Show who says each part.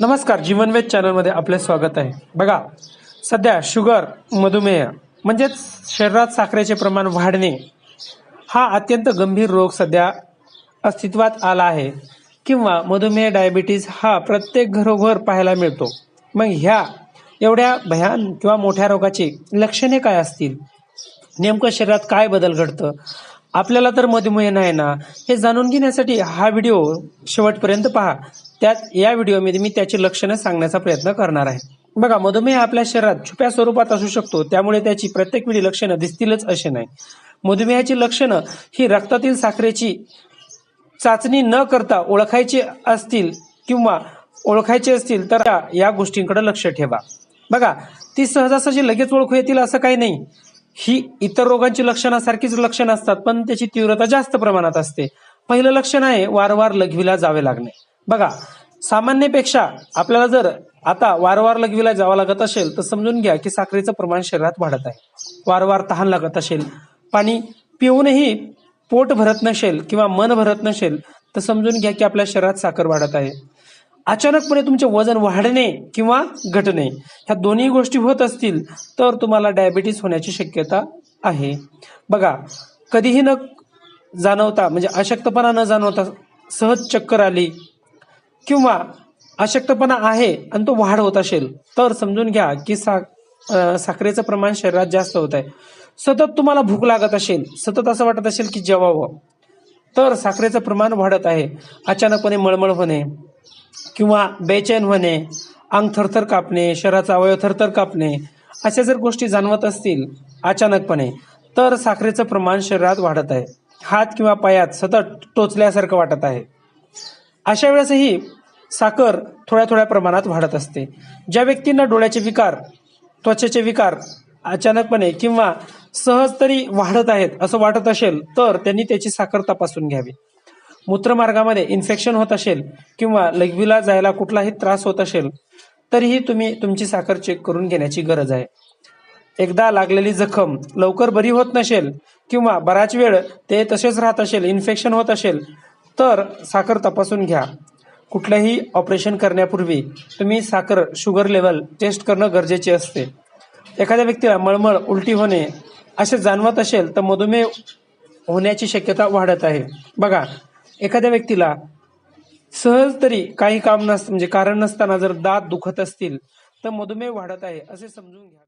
Speaker 1: नमस्कार जीवनवेद चॅनलमध्ये आपले स्वागत आहे. बघा सध्या शुगर मधुमेह म्हणजेच शरीरात साखरेचे प्रमाण वाढणे हा अत्यंत गंभीर रोग सध्या अस्तित्वात आला आहे. किंवा मधुमेह डायबिटीज हा प्रत्येक घरोघर पाहायला मिळतो. मग ह्या एवढ्या भयान किंवा मोठ्या रोगाची लक्षणे काय असतील? नेमकं शरीरात काय बदल घडतं? आपल्याला तर मधुमेह नाही ना. हे जाणून घेण्यासाठी हा व्हिडिओ शेवटपर्यंत पहा. त्यात या व्हिडिओमध्ये मी त्याची लक्षणं सांगण्याचा प्रयत्न करणार आहे. बघा मधुमेह आपल्या शरीरात छुप्या स्वरूपात असू शकतो. त्यामुळे त्याची प्रत्येक वेळी लक्षणं दिसतीलच असे नाही. मधुमेहाची लक्षणं ही रक्तातील साखरेची चाचणी न करता ओळखायची असतील किंवा ओळखायचे असतील तर या- गोष्टींकडे लक्ष ठेवा. बघा ती सहजासहजी लगेच ओळखू येतील असं काही नाही. ही इतर रोगांची लक्षणासारखीच लक्षणं असतात पण त्याची तीव्रता जास्त प्रमाणात असते. पहिलं लक्षण आहे वारंवार लघवीला जावे लागणे. बघा सामान्यपेक्षा आपल्याला जर आता वारंवार लघवीला जावं लागत असेल तर समजून घ्या की साखरेचं प्रमाण शरीरात वाढत आहे. वारंवार तहान लागत असेल पाणी पिऊनही पोट भरत नसेल किंवा मन भरत नसेल तर समजून घ्या की आपल्या शरीरात साखर वाढत आहे. अचानकपणे तुमचे वजन वाढणे किंवा घटणे ह्या दोन्ही गोष्टी होत असतील तर तुम्हाला डायबिटीस होण्याची शक्यता आहे. बघा कधीही न जाणवता म्हणजे अशक्तपणा न जाणवता सहज चक्कर आली किंवा अशक्तपणा आहे आणि तो वाढ होत असेल तर समजून घ्या की सा साखरेचं प्रमाण शरीरात जास्त होत आहे. सतत तुम्हाला भूक लागत असेल सतत असं वाटत असेल की जेवावं तर साखरेचं प्रमाण वाढत आहे. अचानकपणे मळमळ होणे किंवा बेचैन होणे अंग थरथर कापणे शरीराचा अवयव थरथर कापणे अशा जर गोष्टी जाणवत असतील अचानकपणे तर साखरेचं प्रमाण शरीरात वाढत आहे. हात किंवा पायात सतत टोचल्यासारखं वाटत आहे. अशा वेळेसही साखर थोड्या थोड्या प्रमाणात वाढत असते. ज्या व्यक्तींना डोळ्याचे विकार त्वचेचे विकार अचानकपणे किंवा सहज तरी वाढत आहेत असं वाटत असेल तर त्यांनी त्याची साखर तपासून घ्यावी. मूत्रमार्गामध्ये इन्फेक्शन होत असेल किंवा लघवीला जायला कुठलाही त्रास होत असेल तरीही तुम्ही तुमची साखर चेक करून घेण्याची गरज आहे. एकदा लागलेली जखम लवकर बरी होत नसेल किंवा बराच वेळ ते तसेच राहत असेल इन्फेक्शन होत असेल तर साखर तपासून घ्या. कुठल्याही ऑपरेशन करण्यापूर्वी तुम्ही साखर शुगर लेवल टेस्ट करणं गरजेचे असते. एखाद्या व्यक्तीला मळमळ उलटी होणे असे जाणवत असेल तर मधुमेह होण्याची शक्यता वाढत आहे. बघा एखाद्या व्यक्तीला सहज तरी काही काम नसतं म्हणजे कारण नसताना जर दात दुखत असतील तर मधुमेह वाढत आहे असे समजून घ्या.